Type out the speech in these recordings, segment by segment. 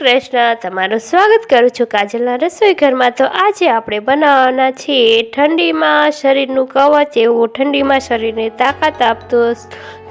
કૃષ્ણ, તમારું સ્વાગત કરું છું કાજલના રસોઈ ઘરમાં. તો આજે આપણે બનાવવાના છીએ ઠંડીમાં શરીરનું કવચ, એવું ઠંડીમાં શરીરને તાકાત આપતો,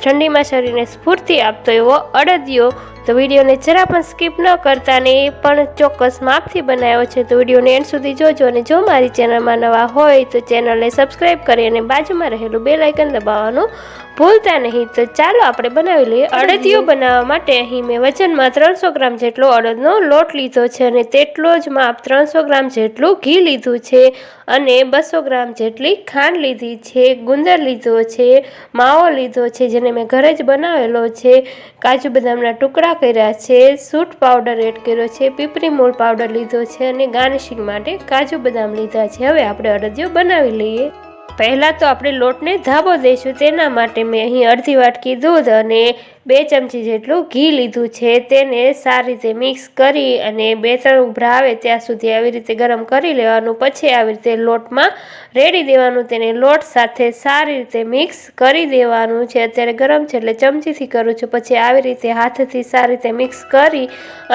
ઠંડીમાં શરીરને સ્ફૂર્તિ આપતો એવો અડદિયો. તો વિડીયોને જરા પણ સ્કીપ ન કરતા ને એ પણ ચોક્કસ માપથી બનાવ્યો છે. તો વિડીયોને એન્ડ સુધી જોજો અને જો મારી ચેનલમાં નવા હોય તો ચેનલને સબસ્ક્રાઈબ કરી અને બાજુમાં રહેલું બે લાઇકન દબાવવાનું ભૂલતા નહીં. તો ચાલો આપણે બનાવી લઈએ અડદિયો બનાવવા માટે. અહીં મેં વજનમાં ત્રણસો ગ્રામ જેટલો અડદનો લોટ લીધો છે અને તેટલો જ માપ ત્રણસો ગ્રામ જેટલું ઘી લીધું છે અને બસો ગ્રામ જેટલી ખાંડ લીધી છે, ગુંદર લીધો છે, માવો લીધો છે, જેને મેં ઘરે જ બનાવેલો છે. કાજુ બદામના ટુકડા કર્યા છે, સૂટ પાવડર એડ કર્યો છે, પીપરી મૂળ પાવડર લીધો છે અને ગાર્નિશિંગ માટે કાજુ બદામ લીધા છે. હવે આપણે અડદિયો બનાવી લઈએ. પહેલાં તો આપણે લોટને ધાબો દઈશું તેના માટે મેં અહીં અડધી વાટકી દૂધ અને બે ચમચી જેટલું ઘી લીધું છે, તેને સારી રીતે મિક્સ કરી અને બે ત્રણ ઉભરા આવે ત્યાં સુધી આવી રીતે ગરમ કરી લેવાનું. પછી આવી રીતે લોટમાં રેડી દેવાનું, તેને લોટ સાથે સારી રીતે મિક્સ કરી દેવાનું છે. અત્યારે ગરમ છે એટલે ચમચીથી કરું છું. પછી આવી રીતે હાથથી સારી રીતે મિક્સ કરી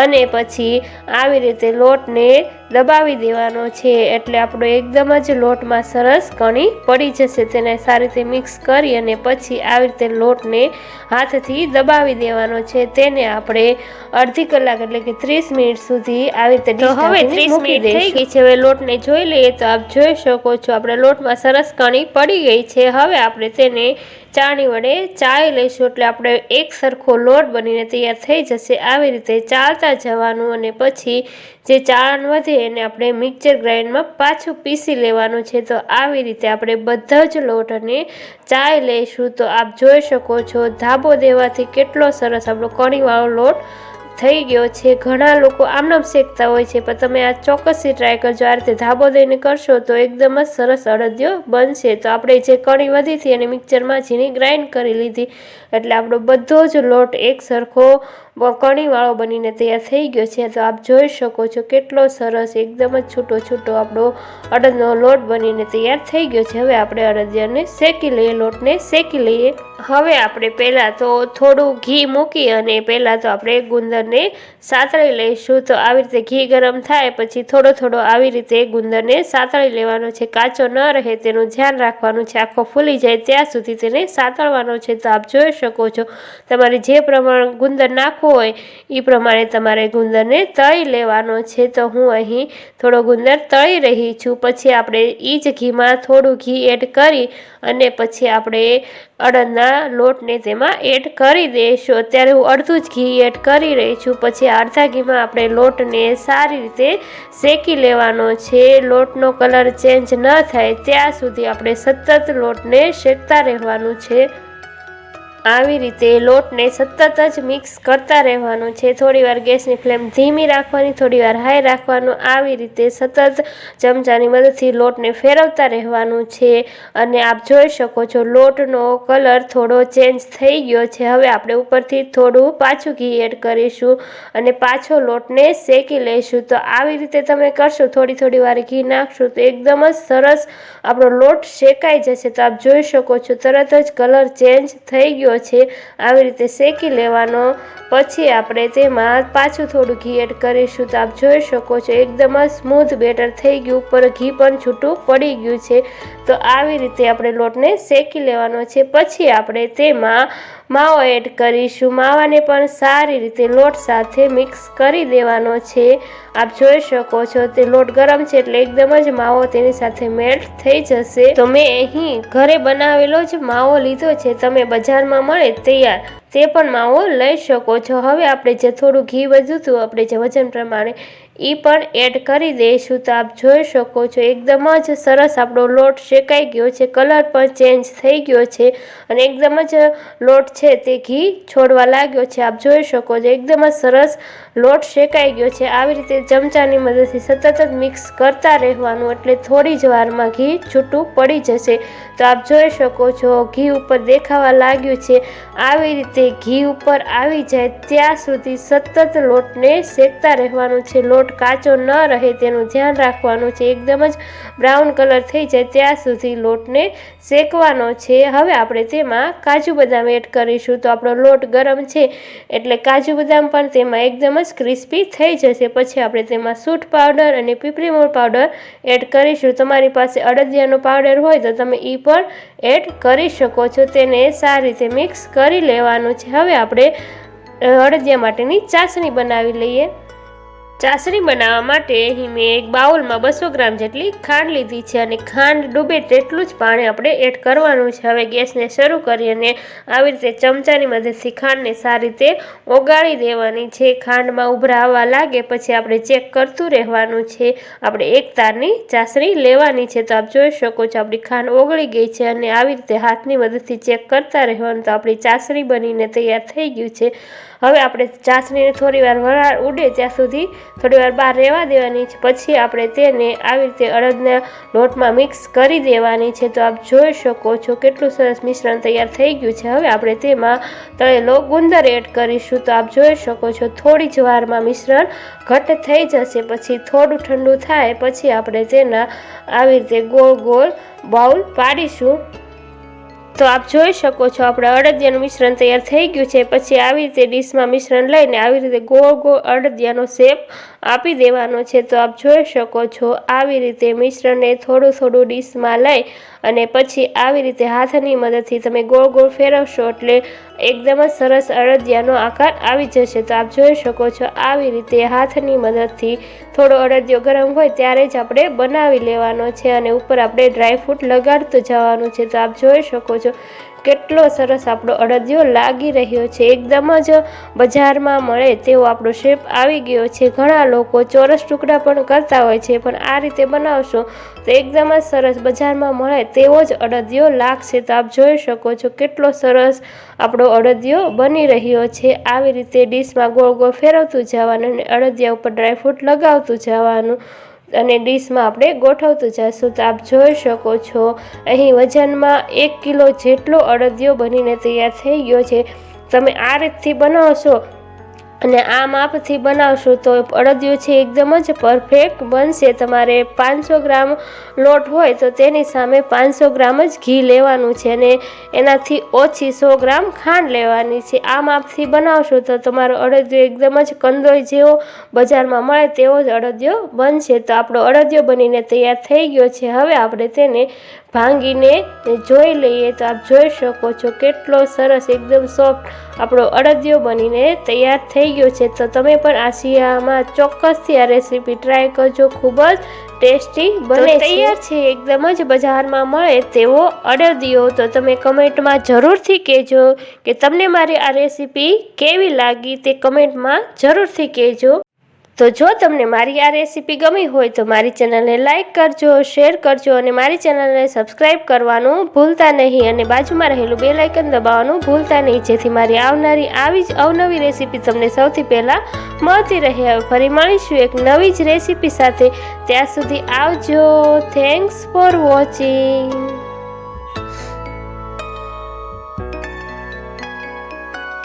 અને પછી આવી રીતે લોટને દબાવી દેવાનો છે. એટલે આપણો એકદમ જ લોટમાં સરસ કણી પડી જશે. તેને સારી રીતે મિક્સ કરી અને પછી આવી રીતે લોટને હાથથી દબાવી દેવાનો છે તેને આપણે અડધી કલાક એટલે કે ત્રીસ મિનિટ સુધી આવી રીતે હવે ત્રીસ મિનિટ થઈ ગઈ છે હવે લોટને જોઈ લઈએ તો આપ જોઈ શકો છો આપણે લોટમાં સરસ કણી પડી ગઈ છે. હવે આપણે તેને ચાણી વડે ચાળી લઈશું એટલે આપણે એક સરખો લોટ બનીને તૈયાર થઈ જશે. આવી રીતે ચાળતા જવાનું અને પછી જે ચાળણ વધે એને આપણે મિક્સર ગ્રાઇન્ડમાં પાછું પીસી લેવાનું છે. તો આવી રીતે આપણે બધા જ લોટને ચાળી લઈશું. તો આપ જોઈ શકો છો ધાબો દેવાથી કેટલો સરસ આપણો કણીવાળો લોટ થઈ ગયો છે. ઘણા લોકો આમનામ શેકતા હોય છે, પણ તમે આ ચોક્કસથી ટ્રાય કરજો. આ રીતે ધાબો દઈને કરશો તો એકદમ જ સરસ અડદિયો બનશે. તો આપણે જે કણી વધી હતી એને મિક્સરમાં ઝીણી ગ્રાઇન્ડ કરી લીધી. એટલે આપણો બધો જ લોટ એક સરખો કણીવાળો બનીને તૈયાર થઈ ગયો છે. તો આપ જોઈ શકો છો કેટલો સરસ, એકદમ જ છૂટો છૂટો આપણો અડદનો લોટ બનીને તૈયાર થઈ ગયો છે. હવે આપણે અડદિયાને શેકી લઈએ, લોટને શેકી લઈએ. હવે આપણે પહેલાં તો થોડું ઘી મૂકી અને પહેલાં તો આપણે ગુંદરને સાતળી લઈશું. તો આવી રીતે ઘી ગરમ થાય પછી થોડો થોડો આવી રીતે ગુંદરને સાતળી લેવાનો છે. કાચો ન રહે તેનું ધ્યાન રાખવાનું છે. આખો ફૂલી જાય ત્યાં સુધી તેને સાતળવાનો છે. તો આપ જોઈ શકો છો, તમારે જે પ્રમાણ ગુંદર નાખવો હોય એ પ્રમાણે તમારે ગુંદરને તળી લેવાનો છે. તો હું અહીં થોડો ગુંદર તળી રહી છું. પછી આપણે એ જ ઘીમાં થોડું ઘી એડ કરી અને પછી આપણે અડદના લોટને તેમાં એડ કરી દઈશું અત્યારે હું અડધું જ ઘી એડ કરી રહી છું. પછી અડધા ઘીમાં આપણે લોટને સારી રીતે શેકી લેવાનો છે. લોટનો કલર ચેન્જ ન થાય, ત્યાં સુધી આપણે સતત લોટને શેકતા રહેવાનું છે. આવી રીતે લોટને સતત જ મિક્સ કરતા રહેવાનું છે. થોડીવાર ગેસની ફ્લેમ ધીમી રાખવાની, થોડીવાર હાઈ રાખવાનું, આવી રીતે સતત ચમચાની મદદથી લોટને ફેરવતા રહેવાનું છે. અને આપ જોઈ શકો છો, લોટનો કલર થોડો ચેન્જ થઈ ગયો છે. હવે આપણે ઉપરથી થોડું પાછું ઘી એડ કરીશું અને પાછો લોટને શેકી લઈશું. તો આવી રીતે તમે કરશો, થોડી થોડી વાર ઘી નાખશું તો એકદમ જ સરસ આપણો લોટ શેકાઈ જશે. તો આપ જોઈ શકો છો, તરત જ કલર ચેન્જ થઈ ગયો છે, આવી રીતે શેકી લેવાનો. પછી આપણે તેમાં પાછું થોડું ઘી એડ કરીશું તો આપ જોઈ શકો છો, એકદમ સ્મૂથ બેટર થઈ ગયું. ઉપર ઘી પણ છૂટું પડી ગયું છે. તો આવી રીતે આપણે લોટને શેકી લેવાનો છે. પછી આપણે તેમાં માવો એડ કરીશું. માવાને પણ સારી રીતે લોટ સાથે મિક્સ કરી દેવાનો છે. આપ જોઈ શકો છો તે લોટ ગરમ છે એટલે એકદમ જ માવો તેની સાથે મેલ્ટ થઈ જશે. તો મેં અહીં ઘરે બનાવેલો જ માવો લીધો છે. તમે બજારમાં મળે તૈયાર તે પણ માવો લઈ શકો છો. હવે આપણે જે થોડું ઘી વધ્યું હતું, આપણે જે વજન પ્રમાણે એ પણ એડ કરી દઈશું. તો આપ જોઈ શકો છો, એકદમ જ સરસ આપણો લોટ શેકાઈ ગયો છે, કલર પણ ચેન્જ થઈ ગયો છે અને એકદમ જ લોટ છે તે ઘી છોડવા લાગ્યો છે. આપ જોઈ શકો છો, એકદમ જ સરસ લોટ શેકાઈ ગયો છે. આવી રીતે ચમચાની મદદથી સતત જ મિક્સ કરતા રહેવાનું એટલે થોડી જ વારમાં ઘી છૂટું પડી જશે. તો આપ જોઈ શકો છો, ઘી ઉપર દેખાવા લાગ્યું છે. આવી રીતે ઘી ઉપર આવી જાય ત્યાં સુધી સતત લોટને શેકતા રહેવાનું છે. લોટ કાચો ન રહે તેનું ધ્યાન રાખવાનું છે. એકદમ જ બ્રાઉન કલર થઈ જાય ત્યાં સુધી લોટને શેકવાનો છે. હવે આપણે તેમાં કાજુ બદામ એડ કરીશું. તો આપણો લોટ ગરમ છે એટલે કાજુ બદામ પણ તેમાં એકદમ જ ક્રિસ્પી થઈ જશે. પછી આપણે તેમાં સૂટ પાવડર અને પીપરી પાવડર એડ કરીશું. તમારી પાસે અડદિયાનો પાવડર હોય તો તમે એ પણ એડ કરી શકો છો. તેને સારી રીતે મિક્સ કરી લેવાનું છે. હવે આપણે અડદિયા માટેની ચાસણી બનાવી લઈએ. ચાસણી બનાવવા માટે અહીં મેં એક બાઉલમાં બસો ગ્રામ જેટલી ખાંડ લીધી છે અને ખાંડ ડૂબે તેટલું જ પાણી આપણે એડ કરવાનું છે. હવે ગેસને શરૂ કરી અને આવી રીતે ચમચાની મદદથી ખાંડને સારી રીતે ઓગાળી દેવાની છે. ખાંડમાં ઉભરા આવવા લાગે પછી આપણે ચેક કરતું રહેવાનું છે. આપણે એક તારની ચાસણી લેવાની છે. તો આપ જોઈ શકો છો આપણી ખાંડ ઓગળી ગઈ છે અને આવી રીતે હાથની મદદથી ચેક કરતા રહેવાનું તો આપણી ચાસણી બનીને તૈયાર થઈ ગયું છે. હવે આપણે ચાસણીને થોડી વાર વરાળ ઉડે ત્યાં સુધી થોડી વાર બહાર રહેવા દેવાની છે. પછી આપણે તેને આવી રીતે અડદના લોટમાં મિક્સ કરી દેવાની છે. તો આપ જોઈ શકો છો કેટલું સરસ મિશ્રણ તૈયાર થઈ ગયું છે. હવે આપણે તેમાં તળેલો ગુંદર એડ કરીશું. તો આપ જોઈ શકો છો થોડી જ વારમાં મિશ્રણ ઘટ થઈ જશે. પછી થોડું ઠંડુ થાય. પછી આપણે તેના આવી રીતે ગોળ ગોળ બાઉલ પાડીશું. તો આપ જોઈ શકો છો, આપણે અડદિયાનું મિશ્રણ તૈયાર થઈ ગયું છે. પછી આવી રીતે ડીશમાં મિશ્રણ લઈને આવી રીતે ગોળ ગોળ અડદિયાનો શેપ આપી દેવાનો છે. તો આપ જોઈ શકો છો, આવી રીતે મિશ્રણને થોડું થોડું ડીશમાં લઈ અને પછી આવી રીતે હાથની મદદથી તમે ગોળ ગોળ ફેરવશો એટલે એકદમ જ સરસ અડદિયાનો આકાર આવી જશે. તો આપ જોઈ શકો છો, આવી રીતે હાથની મદદથી થોડો અડદિયો ગરમ હોય ત્યારે જ આપણે બનાવી લેવાનો છે અને ઉપર આપણે ડ્રાયફ્રૂટ લગાડતું જવાનું છે. તો આપ જોઈ શકો છો કેટલો સરસ આપણો અડદિયો લાગી રહ્યો છે. એકદમ જ બજારમાં મળે તેવો આપણો શેપ આવી ગયો છે. ઘણા લોકો ચોરસ ટુકડા પણ કરતા હોય છે, પણ આ રીતે બનાવશો તો એકદમ જ સરસ બજારમાં મળે તેવો જ અડદિયો લાગશે. તો આપ જોઈ શકો છો કેટલો સરસ આપણો અડદિયો બની રહ્યો છે. આવી રીતે ડીશમાં ગોળ ગોળ ફેરવતું જવાનું અને અડદિયા ઉપર ડ્રાયફ્રૂટ લગાવતું જવાનું. અને ડીશમાં આપણે ગોઠવતું જઈશું તો આપ જોઈ શકો છો, અહીં વજનમાં એક કિલો જેટલો અડદિયો બનીને તૈયાર થઈ ગયો છે. તમે આ રીતથી બનાવશો અને આ માપથી બનાવશો તો અડદિયું છે એકદમ જ પરફેક્ટ બનશે. તમારે પાંચસો ગ્રામ લોટ હોય તો તેની સામે પાંચસો ગ્રામ જ ઘી લેવાનું છે અને એનાથી ઓછી સો ગ્રામ ખાંડ લેવાની છે. આ માપથી બનાવશો તો તમારો અડદિયો એકદમ જ કંદોઈ જેવો બજારમાં મળે તેવો જ અડદિયો બનશે. તો આપણો અડદિયો બનીને તૈયાર થઈ ગયો છે. હવે આપણે તેને ભાંગીને જોઈ લઈએ તો આપ જોઈ શકો છો કેટલો સરસ એકદમ સોફ્ટ આપણો અડદિયો બનીને તૈયાર થઈ ગયો છે. તો તમે પણ આ શિયાળામાં ચોક્કસથી આ રેસીપી ટ્રાય કરજો. ખૂબ જ ટેસ્ટી બને તૈયાર છે એકદમ જ બજારમાં મળે તેવો અડદિયો. તો તમે કમેન્ટમાં જરૂરથી કહેજો કે તમને મારી આ રેસીપી કેવી લાગી તે કમેન્ટમાં જરૂરથી કહેજો. તો જો તમને મારી આ રેસીપી ગમી હોય તો મારી ચેનલને લાઇક કરજો, શેર કરજો અને મારી ચેનલને સબસ્ક્રાઈબ કરવાનું ભૂલતા નહીં અને બાજુમાં રહેલું બે લાઇકન દબાવવાનું ભૂલતા નહીં. જેથી મારી આવનારી આવી જ અવનવી રેસીપી તમને સૌથી પહેલાં મળતી રહે. હવે ફરી મળીશું એક નવી જ રેસીપી સાથે. ત્યાં સુધી આવજો. Thanks for watching